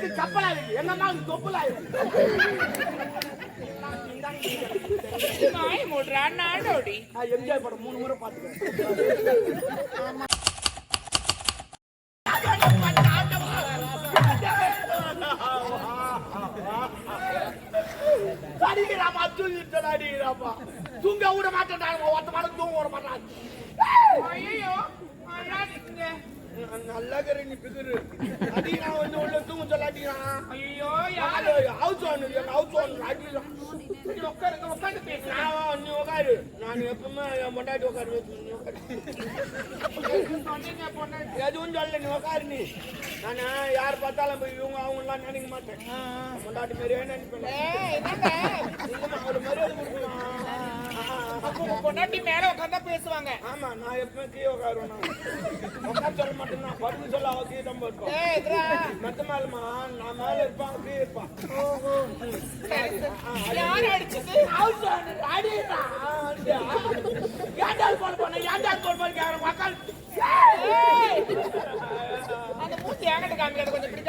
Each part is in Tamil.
எனக்கு கப்பலா இருக்கு எங்க அம்மாவுக்கு தொப்புலா இருக்கு வாய் மூடுறா நாடோடி நான் எம்ஜிஆர் படம் மூணு முறை பார்த்துக்கிறேன் அடிக்கிறாப்பா தூங்கிட்டு அடிக்கிறாப்பா தூங்க விட மாட்டேன்டாங்க ஒருத்த மாடம் தூங்க விட மாட்டாங்க ஐயோ நல்லா இருக்கிற நீ அடிக்கிறான் வந்து உள்ள தூங்க சொல்ல அடிக்கிறான் ஐயோ யாரு? ஹவுஸ் ஓனர் ஹவுஸ் ஓனர் அடிக்கிறான் நீ உட்காருங்க உட்காந்து பேசலாம் நான் நீ உட்காரு நான் எப்பவுமே என் பொண்டாட்டி உட்காரு எதுவும் சொல்ல நீ உட்காரு நீ. நான் யார் பார்த்தாலும் போய் இவங்க அவங்களாம் நினைக்க மாட்டேன். பொண்டாட்டி மாதிரியே நினைப்பேன். ஒரு மரியாதை பொண்டாட்டி மேல உட்காந்தா பேசுவாங்க. ஆமா நான் எப்பவுமே கீழே உட்காருவேன் உட்கார சொல்ல மாட்டேன் படுக்க சொல்ல அவ கீழே தான் இதுரா மெத்த மேலமா நான் மேல இருப்பான் கீழே இருப்பான். யார் அடிச்சது? ஹவுஸ் ஓனர் அடிக்கிறான் ஏன்டா கால் பண்ண? ஏன்டா கால் பண்ண? கேக்குறேன் மக்கள் அந்த மூஞ்சி என்கிட்ட காமிக்கிறது கொஞ்சம் இப்படி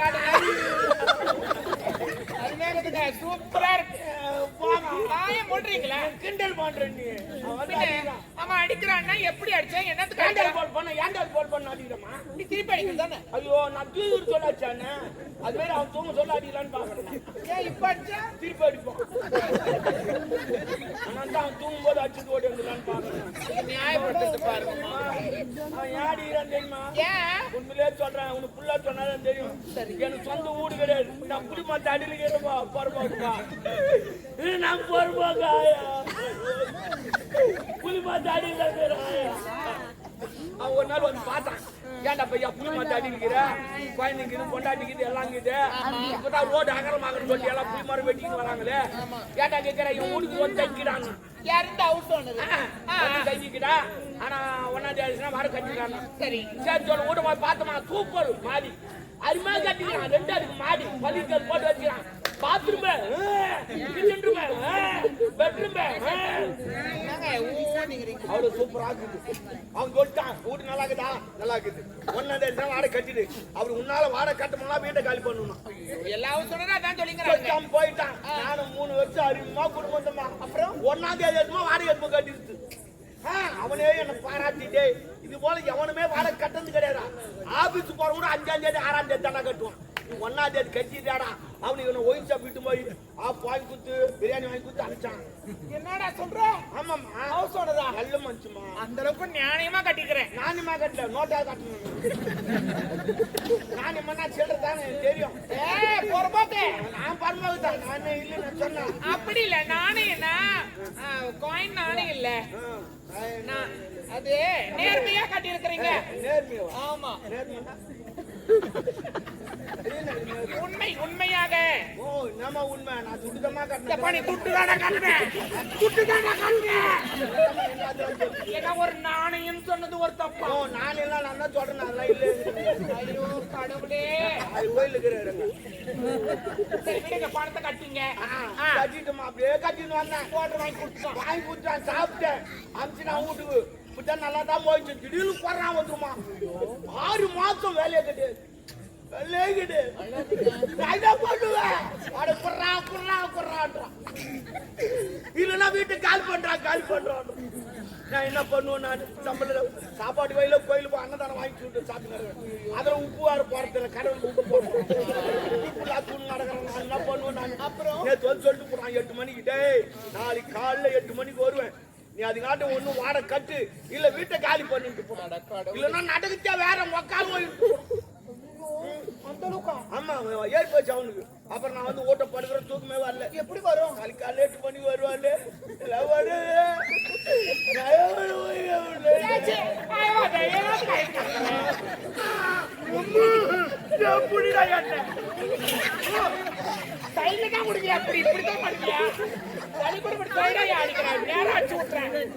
சூப்பரா இருக்கு. வாய மூடுறீங்களா? கிண்டல் பண்ற நீ அவன் வந்து பின்ன, அடிக்கிறான். அவன் அடிக்கிறான்னா எப்படி அடிச்சா என்னத்துக்கு அடிக்கிறான்? கால் பண்ண ஏன்டா கால் பண்ண அடிக்கிறமா நீ திருப்பி அடிக்கிறது தானே? ஐயோ நான் தூங்கி சொல்லாச்சானே அது மாதிரி அவன் தூங்க சொல்ல அடிக்கலான்னு பாக்குறேன் ஏன் இப்ப அடிச்சா? திருப்பி அடிப்பான் ஆனா தான் தூங்கும் போது அடிச்சுட்டு ஓடி வந்துடலான்னு பாக்குறேன் நியாயப்படுத்துறது பாருங்கம்மா. அவன் ஏன் அடிக்கிறான் தெரியுமா? உண்மையிலே சொல்றேன். உனக்கு புள்ளா சொன்னாதான் தெரியும். எனக்கு சொந்த வீடு கிடையாது. நான் புடி அடிக்கிறப்பா பொறுப்பாக்குப்பா நான் பொறுப்பாக்கா புலி மாத்த அடிக்கிறேன் அவன் ஒரு நாள் வந்து பார்த்தான். ஏன்டா பையா புலி மாத்த அடிக்கிற குழந்தைங்க இது பொண்டாட்டிக்குது எல்லாம் இருக்குது இப்பதான் ரோடு அகலமாகன்னு சொல்லி எல்லாம் புலி மரம் வெட்டிக்கிட்டு வராங்களே. ஏன்டா கேட்கிற இவன் வீட்டுக்கு வந்து தைக்கிறான் யாருந்து வந்து தைக்கிட்டா ஆனா ஒன்னாம் தேதி வர கட்டிக்கிறான் சரி. சரி சொல்ல வீட்டு போய் பார்த்தோமா? சூப்பர் மாடி. அருமையா கட்டிக்கிறான். ரெண்டு அதுக்கு மாடி. பள்ளிக்கல் போட்டு வச்சுக்கிறான். பாத்ரூம் கிச்சன் பெட்ரூம் அவ்வளவு சூப்பரா இருக்குது. அவன் சொல்லிட்டான் வீடு நல்லா இருக்குதா? நல்லா இருக்குது. தேதி தான் வாடகை கட்டிடு. அவர் உன்னால வாடகை கட்டணும்னா வீட்டை காலி பண்ணணும். எல்லா ஹவுஸ் ஓனரும் அதான் சொல்லிங்கிறாங்க சொல்லிட்டான் போயிட்டான். நானும் மூணு வருஷம் அறிமுகமா குடும்பமா அப்புறம்? ஒன்னாம் தேதி எடுத்துமா வாடகை எடுத்து கட்டிடுச்சு. அவனே என்ன பாராட்டிட்டே இது போல எவனுமே வாடகை கட்டது கிடையாது? ஆபீஸ் போற கூட அஞ்சாம் தேதி ஆறாம் தேதி தானே கட்டுவான். ஒன்னாம் தேதி கட்டிட்டாடா. அவனுக்கு இவனை ஒயின் ஷாப் விட்டு போய் ஆப் வாங்கி கொடுத்து பிரியாணி வாங்கி கொடுத்து அனுப்பிச்சான். என்னடா சொல்ற? ஆமாம்மா. ஹவுஸ் ஓனரா நல்ல மனுஷமா அந்த அளவுக்கு நியாயமா கட்டிக்கிறேன். நானுமா கட்டல. நோட்டா கட்டணும். நான் என்ன சில்லற தானே தெரியும். ஏய் பொறுப்பாக்கு நான் பரமாவு தான் நான் இல்லை நான் சொன்னேன் அப்படி இல்ல நானே என்ன? காயின் நானே இல்ல. நான் அது நேர்மையா கட்டி இருக்கிறீங்க நேர்மையா? ஆமா. நேர்மையா உண்மை உண்மையாக. ஓ என்னம்மா உண்மை? நான் இந்த கட்டினேன் பணி துட்டு தானே கட்டுறேன் துட்டு தானே கட்டுறேன் ஏன்னா ஒரு நாணயம் சொன்னது ஒரு தப்பா? ஓ நான் எல்லாம் நான் தான் சொல்றேன் அதெல்லாம் இல்லை ஐயோ கடவுளே. அது கோயில் இருக்கிறாருங்க சரி விடுங்க பணத்தை கட்டிங்க. கட்டிட்டுமா அப்படியே கட்டிட்டு வந்தேன். ஓட்டர் வாங்கி கொடுத்துட்டோம் வாங்கி கொடுத்தான் சாப்பிட்டேன். அமிச்சு நான் வீட்டுக்கு இப்படிதான் நல்லா தான் போயிடுச்சு. திடீர்னு குறான் வந்துருமா. ஆறு மாசம் வேலையை கிடையாது. இல்லைன்னா வீட்டுக்கு கால் பண்றான் கால் பண்றான் நான் என்ன பண்ணுவேன் நான்? சம்பளம் சாப்பாடு வயல கோயிலுக்கு அன்னதானம் வாங்கி விட்டு சாப்பிட்டு அதுல உப்பு போறதில்ல கடவுளுக்கு உப்பு நடக்கிறேன். நான் என்ன பண்ணுவேன் நான்? அப்புறம்? நேற்று வந்து சொல்லிட்டு போறான் எட்டு மணிக்கு நாளைக்கு காலைல எட்டு மணிக்கு வருவேன். நீ அதுக்காட்டும் ஒண்ணு வாட கட்டு. இல்ல வீட்டை காலி பண்ணிட்டு போ. இல்லைன்னா நடக்குச்சா வேற மொக்கால் போயிட்டு ஆமா ஏறி போச்சு அவனுக்கு. அப்புறம் நான் வந்து ஓட்ட படுக்கிற தூக்கமே வரல. எப்படி வரும்? நாளைக்கு காலைல எட்டு மணிக்கு வருவாள். எல்லாம் வருது நான் வருவேன், வருவேன். சே, ஐயோ, அதை ஏதாவது கை கட்டுறேன். எப்படிடா என்ன? கையில தான் முடியல அப்படி இப்படிதான் பண்ணியா தனி கூட கையில அடிக்கிறேன் நேரம் அடிச்சு விட்டுறேன்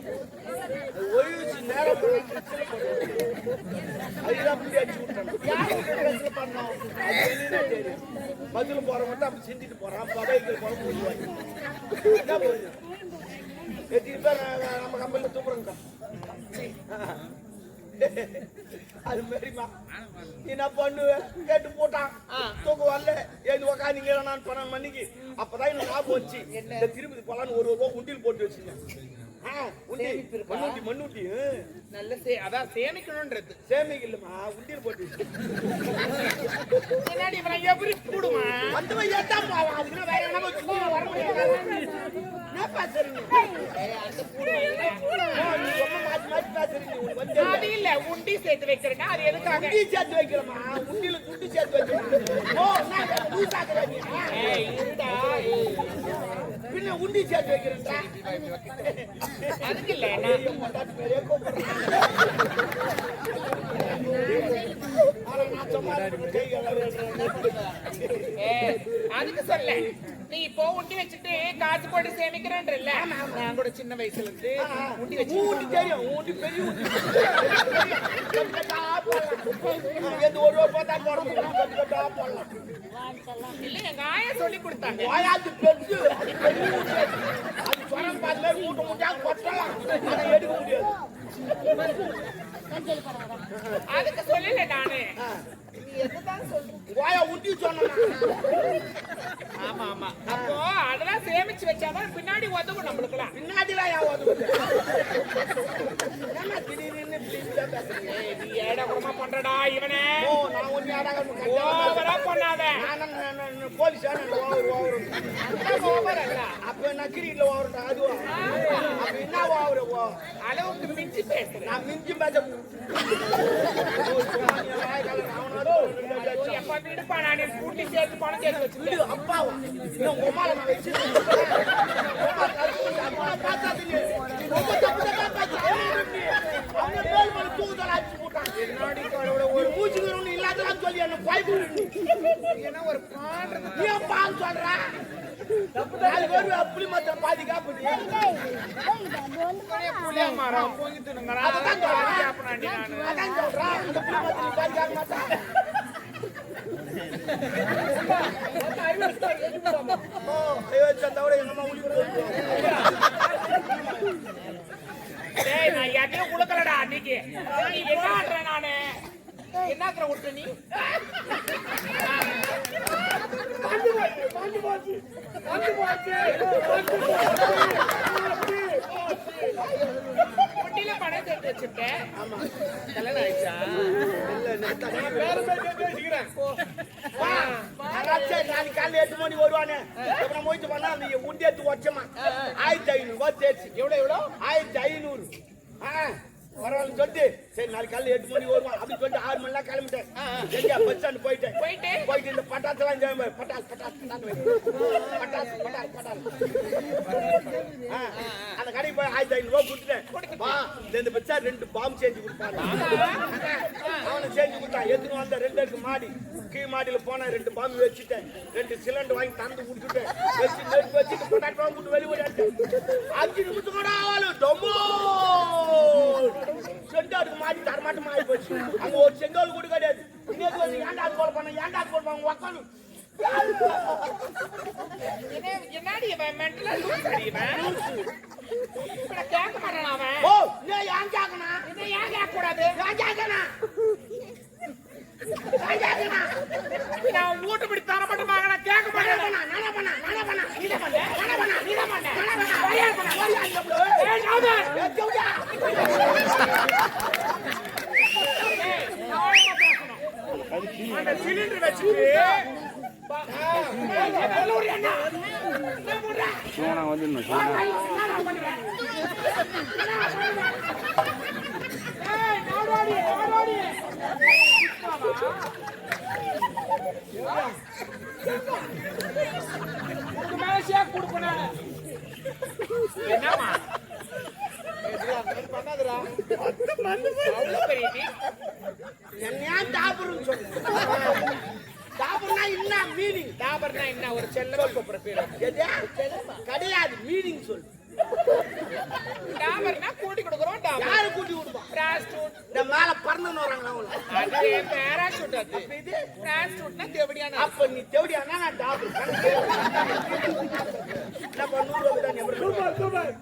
பஸ்ல மட்டும் அப்படி சிந்திட்டு போறான் படைக்கு குழம்பு ஊத்துவாங்க. என்ன போகுது? எத்தனை பேர் நம்ம கம்பெனில தூக்குறோங்க அது மாதிரிமா என்ன பண்ணுவ கேட்டு போட்டான் தூக்கம் வரல எழுந்து உக்காந்தீங்க நான் பன்னெண்டு மணிக்கு அப்பதான் எனக்கு ஞாபகம் வச்சு இந்த திருப்பதி போலான்னு ஒரு ரூபா உண்டியல் போட்டு வச்சுங்க மண்ணுட்டி மண்ணுட்டி. நல்ல சே அதான் சேமிக்கணும்ன்றது. சேமிக்கு இல்லம்மா உண்டியல் போட்டு முன்னாடி இவனை எப்படி கூடுமா வந்து போய் ஏத்தா போவான் அதுக்கு வேற என்ன வச்சு வர முடியாது. என்ன பேசுறீங்க? வந்து அது இல்ல உண்டி சேர்த்து வைக்கிறேன் அது எதுக்காக? உண்டி சேர்த்து வைக்கிறோமா உண்டியில துண்டு சேர்த்து வைக்கிறோம் ஓ நான் லூசாக்குற நீ. ஏய், இருடா ஏய். பின்ன உண்டி சேர்த்து வைக்கிறேன்டா அதுக்கு இல்ல பெரிய கூப்பிடுறேன் அதுக்கு சொல்ல நீ இப்போ உண்டி வச்சுட்டு காசு போட்டு சேமிக்கிறேன்றல்ல? நான் கூட சின்ன வயசுல இருந்து உண்டி வச்சு உண்டி தெரியும் உண்டி பெரிய உண்டி ஒரு ரூபா பார்த்தா போடலாம். இல்ல எங்க ஆயா சொல்லி கொடுத்தாங்க. பெருசு. அது பெரிய உண்டி அது சொரம் பார்த்து மூட்டை மூட்டையா கொட்டலாம். அதை எடுக்க முடியாது. அதுக்கு சொல்லல நானு. வாயா உண்டி சொன்னா ஆமா ஆமா. அப்போ அதெல்லாம் சேமிச்சு வச்சாதான் பின்னாடி உதவும் நம்மளுக்குலாம் பின்னாடிலாம் யா உதவுது என்ன திடீர்னு நீ ஏடா கூடமா பண்றடா இவனே. ஓ நான் பண்ணாத. போலீஸ் ஓவர் ஓவர் அப்ப நான் கிரிக்கெட்ல அதுவா அப்ப என்ன ஓவர் அளவுக்கு மிஞ்சி பேசுறேன் நான் மிஞ்சி பேச கூட்டி சேர்த்து பணம் சேர்த்து அப்பாவா உமால நான் வச்சு ரொம்ப தப்பு மேல் மேல அடிச்சு போட்டான் என்னடி கடவுளே ஒரு மூச்சுக்கிறவனு இல்லாதலாம் சொல்லி என்ன பயப்படு ஏன்னா ஒரு பாடுறது நீ பால் சொல்ற? நாலு பேர் அப்படி மாத்திரம் பாதிக்காப்பு புளிய மரம் அதுதான் சொல்றேன். நானு அதான் சொல்றான். அந்த புலி மாத்திரம் மாட்டான் ஓ ஐயோ சந்தோட எங்க அம்மா உளி நான் நானு என்னக்கிற விட்டு நீ? பணம் சேர்த்து வச்சிருக்கேன். ஆமா கல்யாணம் ஆயிடுச்சா? அதான் நாளைக்கு காலையில எட்டு மணி வருவானே அப்புறம் போயிட்டு பண்ணா அந்த உண்டி எடுத்து வச்சமா ஆயிரத்தி ஐநூறு ரூபாய் தேய்ச்சி எவ்வளவு எவ்வளவு ஆயிரத்தி ஐநூறு ஆ. பரவாயில்ல சொல்லிட்டு சரி நாளைக்கு காலையில எட்டு மணி வருவான் அப்படின்னு சொல்லிட்டு ஆறு மணிலாம் கிளம்பிட்டேன். எங்க பஸ் ஸ்டாண்ட் போயிட்டேன். போயிட்டு? போயிட்டு இந்த பட்டாசுலாம் ஜெயம். பட்டாசு பட்டாசு பட்டாசு. பட்டாசு பட்டாசு பட்டாசு ஆ, அந்த கடைக்கு போய் ஆயிரத்தி ஐநூறு ரூபாய் கொடுத்துட்டேன். வா இந்த பச்சா ரெண்டு பாம்பு செஞ்சு கொடுப்பாரு அவனை செஞ்சு கொடுத்தான் எதுக்கு வந்த? ரெண்டு இருக்கு மாடி. கீழ் மாடியில போனேன் ரெண்டு பாம்பு வச்சுட்டேன். ரெண்டு சிலிண்டர் வாங்கி தந்து கொடுத்துட்டேன் வச்சு நெருப்பு வச்சுட்டு பொட்டாட்டி பாம்பு போட்டு வெளியே அஞ்சு நிமிஷம் கூட ஆளு டொம்மோ செண்டாருக்கு மாடி தரமாட்டமா ஆகி போச்சு. அங்க ஒரு செங்கல் கூட கிடையாது. இன்னைக்கு வந்து ஏன்டா அது பண்ண? ஏன்டா அது பண்ண? உக்காந்து என்னடி இவன் மென்டலா லூஸ் அடி இவன் கேட்க மாட்டான் அவன் ஓ நீ ஏன் கேட்கணும் இதை ஏன் கேட்க கூடாது ஏன் கேட்கணும் நான் வீட்டு பிடி தர மாட்டேன் நான் கேட்க மாட்டேன் நானா பண்ண நானா பண்ண நீ தான் பண்ண நானா பண்ண நீ தான் பண்ண நானா பண்ண வரியா பண்ண, வரியா ஏய், நாதன். ஏய் ஜவுடா ஏய், நியாயமா பேசணும். அந்த சிலிண்டர் வச்சுட்டு பா- ஏய், நல்ல ஒரு எண்ணெய். என்ன பண்ற? சோனா வந்துடணும் என்னம்மா பெரிய என்னையா சொல்லு. என்ன மீனிங் டாபர்னா என்ன? ஒரு செல்லமா கூப்பிடுற பேரு. எது கிடையாது மீனிங் சொல்லு டாபர்னா கூட்டி கொடுக்குறோம் டாபர் யாரு கூட்டி விடுவான் பிராஸ்டியூட் இந்த மேல பறந்துன்னு வராங்களா அவங்க அது பேராஷூட் அது. அப்ப இது? பிராஸ்டியூட்னா தேவடியான? அப்ப நீ தேவடியானா நான் டாபர் என்ன பண்ண நூறு ரூபாய் தான் எவ்வளவு அதுக்கு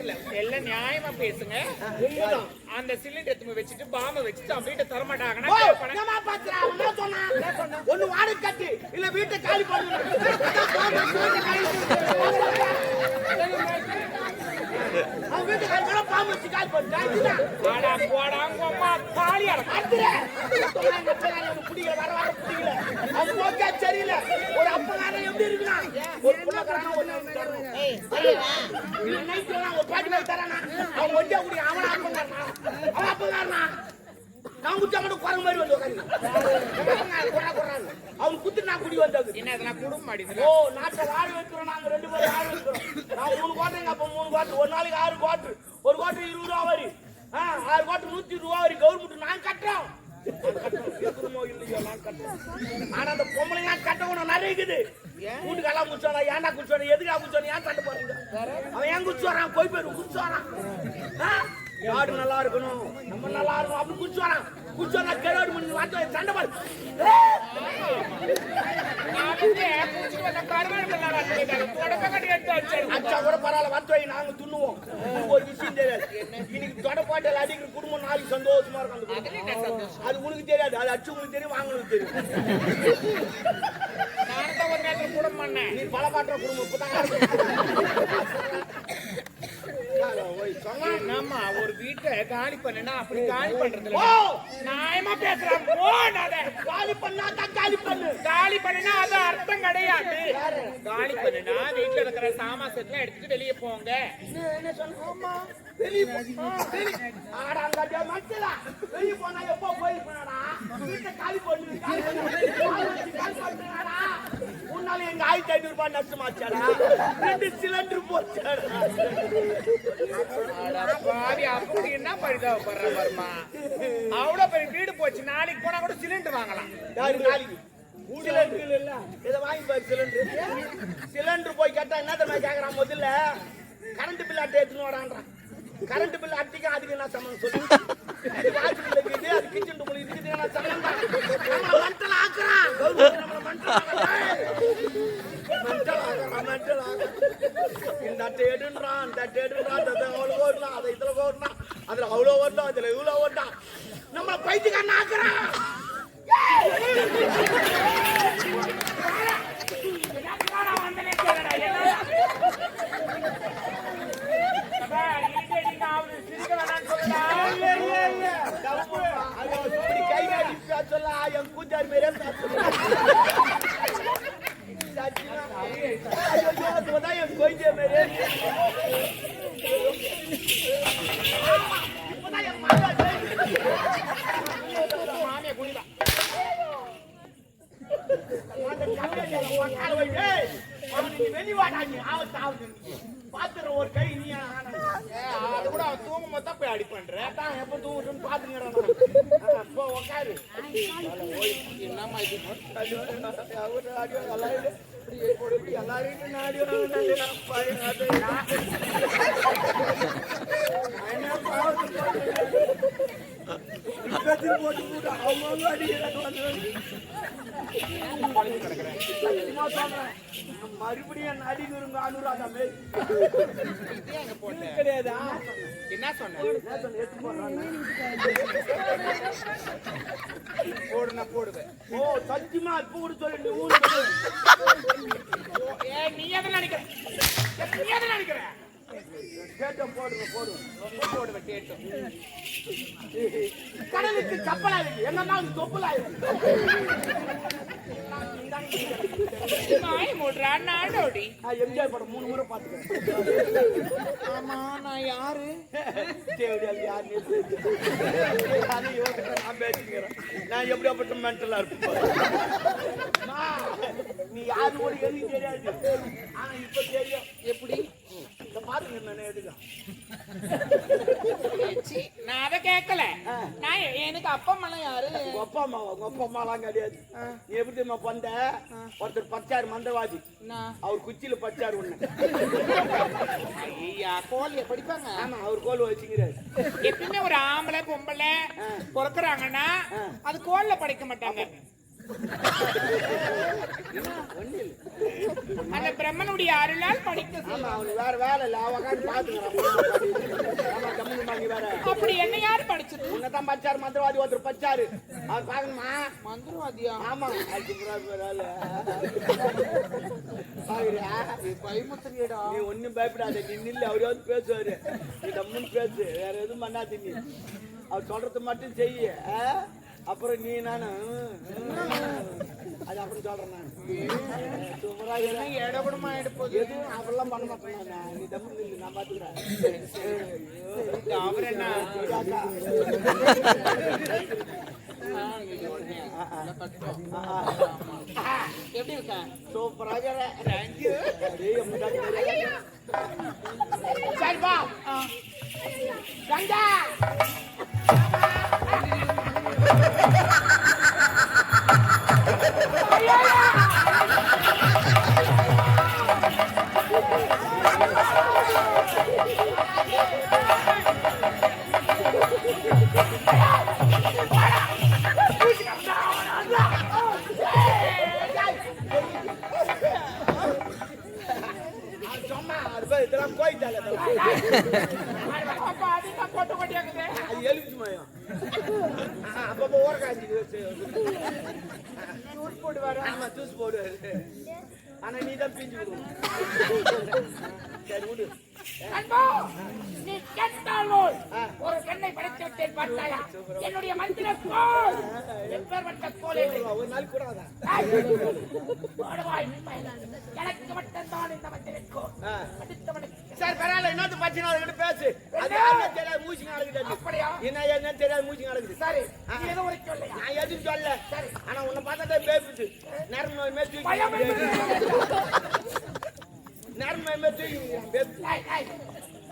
இல்ல எல்லாம் நியாயமா பேசுங்க. அந்த சிலிண்டர் எடுத்து வச்சுட்டு பாம்பை வச்சுட்டு அவன் வீட்டை தரமாட்டாங்கன்னா? ஒண்ணு வாடகை கட்டு, இல்ல வீட்டை காலி சரியில்லை. ஒரு அப்பங்காரன் எப்படி இருக்கலாம்? நான் குடிச்சா மட்டும் குரங்கு மாதிரி வந்து உட்காந்து அவன் குத்து நான் குடி வந்தது. என்ன இதெல்லாம் குடும்பம் ஓ நாட்டை வாரி வைக்கிறோம் நாங்க ரெண்டு பேரும் வாரி வைக்கிறோம். நான் மூணு கோட்டை எங்க அப்பா மூணு கோட்டு. ஒரு நாளைக்கு ஆறு கோட்டு. ஒரு கோட்டு இருபது ரூபா வரி. ஆறு கோட்டு நூத்தி ரூபா வரி. கவர்மெண்ட் நான் கட்டுறோம். இருக்கிறோமோ இல்லையோ நான் கட்டுறோம் ஆனா அந்த பொம்பளை நான் கட்டணும் நிறைய இருக்குது வீட்டுக்கெல்லாம் குடிச்சோனா ஏன்டா குடிச்சோனா எதுக்கா குடிச்சோனா ஏன் போறீங்க அவன் ஏன் குடிச்சு வரான்? போய் போயிரு குடிச்சு வரான்? நாடு நல்லா இருக்கணும்? நம்ம நல்லா இருக்கணும். அப்படி குடிச்சு வரான். குடிச்சு வரா கேடு சண்டை அச்சா கூட பரவாயில்ல வந்து நாங்க துண்ணுவோம் ஒரு விஷயம் தெரியாது. இன்னைக்கு தொடப்பாட்டில் அடிக்கிற குடும்பம் நாளைக்கு சந்தோஷமா இருக்கும்? அது உனக்கு தெரியாது. அது அச்சு உங்களுக்கு தெரியும் வாங்களுக்கு தெரியும். குடும்பம். நீ பல பாட்டுற குடும்பம் இப்பதான் ஒரு வீட்டை காலி பண்ணுனா அப்படி காலி பண்றது நியாயமா பேசுறேன். போடாத. காலி பண்ணா தான் காலி பண்ணு காலி பண்ணுனா அது அர்த்தம் கிடையாது பண்ணுனா வீட்டுல இருக்கிற சாமான் செட்லாம் எடுத்துட்டு வெளியே போங்க. என்ன ஆமா. வெளிய மச்சலா போனா எப்போ போய் போனாடா வீட்டை காலி உன்னால எங்க ஆயிரத்தி ஐநூறு ரூபாய் நஷ்டமாச்சாடா ரெண்டு சிலிண்டர் போச்சாடா? அப்படி என்ன பரிதாபப்படுற வருமா அவ்வளவு பெரிய வீடு போச்சு. நாளைக்கு போனா கூட சிலிண்டர் வாங்கலாம். நாளைக்கு? சிலிண்டர் இல்ல இதை வாங்கி பாரு சிலிண்டர். சிலிண்டர் போய் கேட்டா என்ன தெரியுமா கேக்குறான் முதல்ல? கரண்ட் பில் அட்டை எடுத்துன்னு வரான்றான் கரண்ட் பில் அட்டிக்கும் அதுக்கு என்ன சம்மந்தம் சொல்லு இது வாட்ச் பில் இருக்குது அது கிச்சன் ரூம்ல இருக்குது என்ன சம்மந்தம் நம்மள மென்டல் ஆக்குறான் கவர்மெண்ட் நம்மள மென்டல் ஆக்குறான் மென்டல் ஆக்குறான் மென்டல் ஆக்குறான் இந்த அட்டை எடுன்றான் இந்த அட்டை எடுன்றான் அந்த அவ்வளோ ஓடலாம் அதை இதுல ஓடலாம் அதுல அவ்வளோ ஓடலாம் அதுல இவ்வளோ ஓடலாம் நம்மள பைத்தியக்காரன் ஆக்குறான் மாமியை குடிதா பாத்துற ஒரு கை நீ அது கூட அவன் தூங்கும் போது தான் அடி பண்ற அதான் எப்ப தூங்குறேன்னு பாத்துங்கிறேன் போ உட்காரு என்னம்மா இது மறுபடியும் நடிகருங்க அனுராதா மாரி இதே எங்க போட்ட கிடையாதா என்ன சொன்ன என்ன சொன்ன? எடுத்து போடுனா போடுவேன் ஓ சத்தியமா இப்ப கூட சொல்லு நீ ஓ, நீ எதை நினைக்கிற நீ எதை நினைக்கிற கடலுக்கு கப்பலா இருக்கு அம்மா தொப்புலா நாடோடி எம்ஜிஆர் படம் மூணு முறை பாத்துக்கிறேன் ஆமா நான் யாரு? நான் பேசிக்கிறேன். நான் எப்படியாப்பட்ட மென்டலா இருப்பேன். நீ யாரு கூட எனக்கு தெரியாது. ஆனா இப்ப தெரியும். எப்படி? இந்த பாத்துங்க நான் எடுக்க சீ, நான் அதை கேட்கல. நான் எனக்கு அப்பா அம்மா யாரு? அப்பா அம்மா அம்மாலாம் கிடையாது. நீ எப்படி தெரியுமா பண்ண? ஒருத்தர் பச்சாரு மந்திரவாதி நான் அவர் குச்சியில பச்சாரு ஒண்ணு. ஐயா கோழிய படிப்பாங்க. ஆமா அவர் கோல் வச்சுக்கிறாரு. எப்பவுமே ஒரு ஆம்பளை பொம்பளை பிறக்குறாங்கன்னா அது கோல்ல படைக்க மாட்டாங்க. அந்த பிரம்மனுடைய அருளால் படிக்க வேற வேலை இல்ல. அவன் பாத்துக்கிறான் அப்படி என்ன யாரு படிச்சது உன்னதான் பச்சாரு மந்திரவாதி ஒருத்தர் பச்சாரு அவர் பாக்கணுமா மந்திரவாதியா? ஆமா. பயமுத்திரியடா நீ ஒண்ணும் பயப்படாத. நீ நில்லு அவரே வந்து பேசுவாரு. நீ தம்முன்னு பேசு. வேற எதுவும் பண்ணாத நீ அவர் சொல்றது மட்டும் செய்ய. அப்புறம் நீ நானு? அது அப்புறம் சொல்றேன் நான். எதுவும் அப்படிலாம் பண்ண மாட்டேன். நீ தம்மு நில்லு நான் பாத்துக்கிறேன். அவர் என்ன எப்படி இருக்கா சூப்பராக. தேங்க்யூ டேய், எம்முடாடி வரியா? எனக்கு இந்த. அடுத்தவனுக்கு சரி, பரவாயில்ல, என்னத்த பிரச்சனை அதுகிட்ட பேசு. அது தெரியாது, மூச்சு அது. அப்படியா என்ன தெரியாது, மூச்சு நடக்குது. சரி ஏதோ ஒரு நான் எதுவும் சொல்லல. ஆனா உன்னை பார்த்தாதான் பேசுது. நரம்பு நோய் பயம் நரம்பு நோய் பேசுது.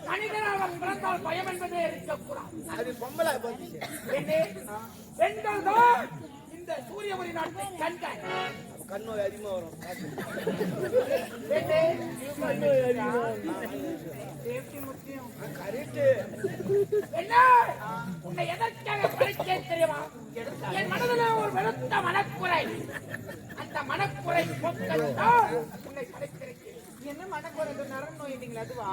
மனிதனாக பிறந்தால் பயம் என்பதே இருக்கக்கூடாது அது பொம்பளை போச்சு. பெண்கள் தான் இந்த சூரியபுரி நாட்டை கண்கள் கண் நோய் அதிகமா வரும். பெண்ணே, கரெக்ட் என்ன? உன்னை எதற்காக படைத்தேன் தெரியுமா? என் மனதில் ஒரு வெளுத்த மனக்குறை. அந்த மனக்குறை போக்கத்தான் உன்னை படைத்திருக்கிறேன் என்ன மனக்குறை நரம்பு நோயிட்டீங்களா அதுவா?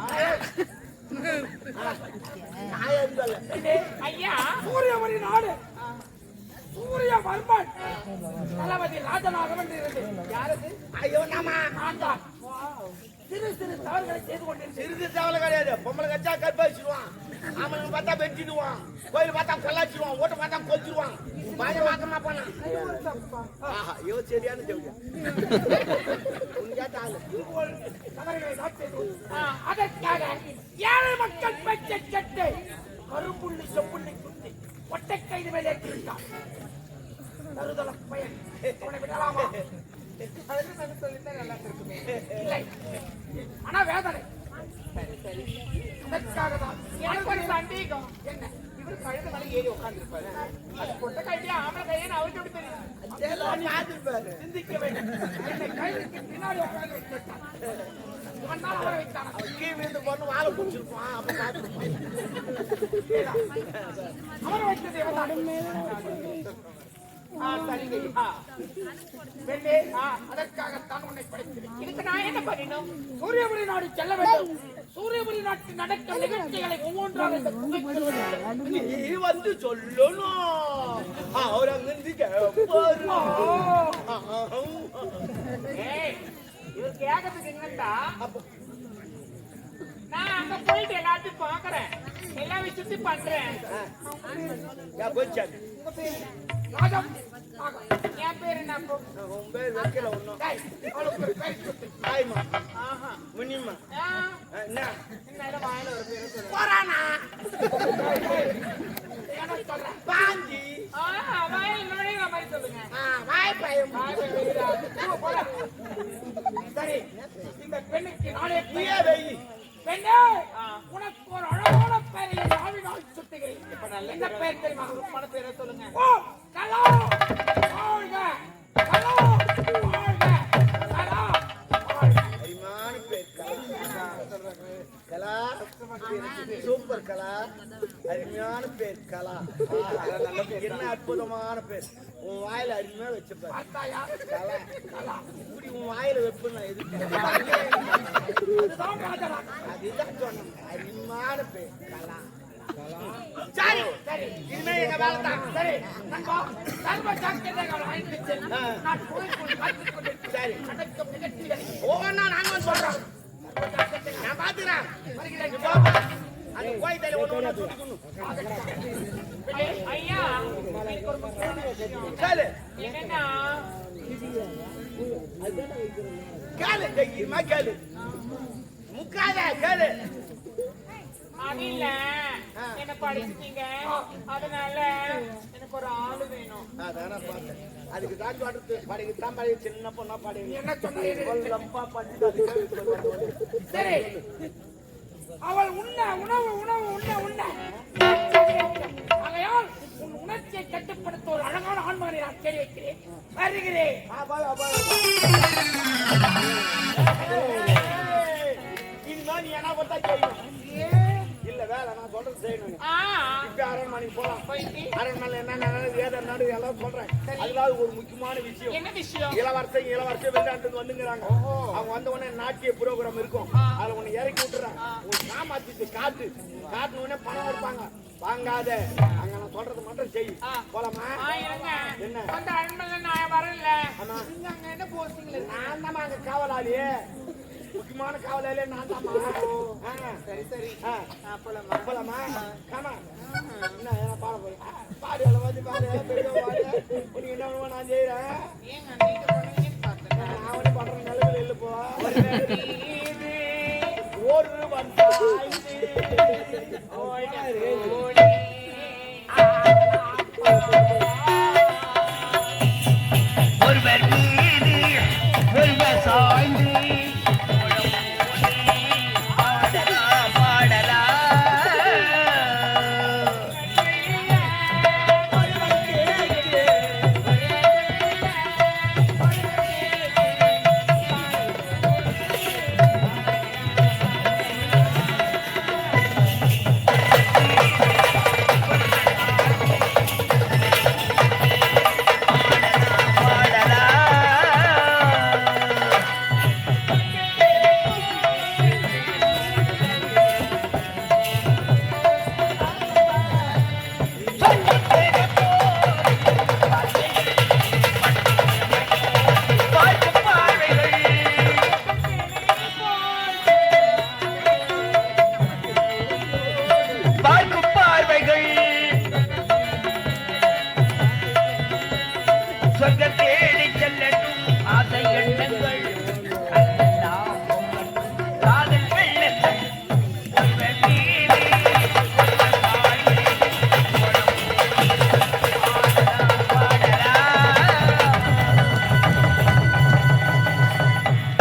ஐயா சூரியபுரி நாடு. சூரிய வர்மன். தளபதி ராஜனாக இருந்து யாரது? ஐயோ நாமா. நான் தான். சிறு சிறு தவறுகளை செய்து கொண்டிருந்தேன் கிடையாது. பொம்பளை கச்சா கற்ப வச்சிருவான் ஆம்பளை பார்த்தா வெட்டிடுவான் கோயில் பார்த்தா கொல்லாச்சிடுவான் ஓட்ட பார்த்தா கொச்சிடுவான் பாய மாக்கமா போனா. ஆஹா இவ சரியான ஜவுளியா அதற்காக ஏழை மக்கள் பேச்சை கேட்டு கருப்புள்ளி செப்புள்ளி ஒட்டை கைது மேலே ஏற்றிவிட்டான் தருதல பயன். அவனை விடலாமா? இல்லை. மன வேதனை அதற்காக தான் எனக்கு ஒரு சந்தேகம். என்ன? இவர் கழுத மேல ஏறி உட்கார்ந்திருப்பாரு. அது கொட்ட கையிலே ஆம்பளை கையில அவருக்கு எப்படி தெரியும்? சிந்திக்க வேண்டும். என்னை கைதுக்கு பின்னாடி உட்கார்ந்து கீழ் விழுந்து வாழை பிடிச்சிருப்பான் அப்ப அதற்காகத்தான் உன்னை இதுக்கு நான் என்ன சூரியபுரி நாடு செல்ல வேண்டும் சூரியபுரி நாட்டில் நடக்கும் நிகழ்ச்சிகளை ஒவ்வொன்றாக வந்து நீ வந்து சொல்லணும். அவர் அங்கிருந்து கேட்பாரு ஏய், இவர் கேட்கறதுக்கு என்னண்டா நான் அங்க போயிட்டு எல்லாத்தையும் பாக்குறேன் எல்லா விஷயத்தையும் பண்றேன் என் பேர் என்ன உன் பேர் வைக்கல ஆஹா. முனிமா ஆ, என்ன வாயில ஒரு போறானா? பாஞ்சி சொல்லுங்க. சரி, இந்த பெண்ணுக்கு நாளே நீயே வெயி பெண்ணே, உனக்கு ஒரு அழகான பெயரை என் ஆவினால் சுட்டுகிறேன். என்ன பெயர் தெரியுமா? ஓ, கலா, வாழ்க, கலா, கலா, சூப்பர் கலா அருமையான பேர் கலா. என்ன அற்புதமான பேர்? உன் வாயில அருமையா வச்சுப்பாரு கலா. கலா. இப்படி உன் வாயில வைப்பு நான் எதுக்கு அதுதான் சொன்னேன். அருமையான பேர். கலா. சரி. சரி. இனிமே எங்க வேலை தான். சரி. நண்பா சர்வ ஆ. நான் கொண்டிருக்கிறேன் சரி. ஒவ்வொன்றா நாங்க சொல்றோம். நான் பாத்துக்கிறேன் அந்த ஒண்ணு சுட்டிக்கணும் ஐயா கேளு என்னன்னா கேளு தைரியமா கேளு முக்காத கேளு என்ன படிச்சிட்டீங்க அதனால எனக்கு ஒரு ஆளு வேணும் அதான பார்த்தேன் அதுக்கு தான் சொல்றது படைக்கு தான் பழைய சின்ன பொண்ணா படை என்ன சொன்னீங்க பட்டு சரி. அவள் உண்ண உணவு உணவு உண்ண உண்ண. ஆகையால் உன் உணர்ச்சியை கட்டுப்படுத்த ஒரு அழகான ஆண்மகனை நான் தேடி வைக்கிறேன். வருகிறேன். இனிமே நீ என்ன வேலை நான் சொல்றது செய்யணும் இப்ப அரண்மனைக்கு போலாம். அரண்மனை என்ன நடக்குது, ஏது நடு எல்லாம் சொல்றேன். அதுல ஒரு முக்கியமான விஷயம். என்ன விஷயம்? இளவரசன் இளவரசன் வெளிநாட்டு வந்துங்கிறாங்க. அவங்க வந்த உடனே நாட்டிய புரோகிராம் இருக்கும். அதுல உன்னை இறக்கி விட்டுறேன். உன் சாமாத்திட்டு காட்டு. காட்டுன உடனே பணம் கொடுப்பாங்க. வாங்காத. அங்க நான் சொல்றது மட்டும் செய். போலாமா? என்ன? அந்த நான் வரல. ஆமா. நீங்க அங்க என்ன போஸ்டிங்ல நான் தான் அங்க காவலாளியே முக்கியமான காவலாலே நான் தான் சரி சரி. போலாமா? போலாமா? ஆமா என்ன பாட போறேன் பாடு எல்லாம் வந்து பாடு. பாடு. உனக்கு என்ன வேணுமோ நான் செய்யறேன் நான் வந்து பண்ற நிலவில் இல்லை போ. ஒரு வருஷம்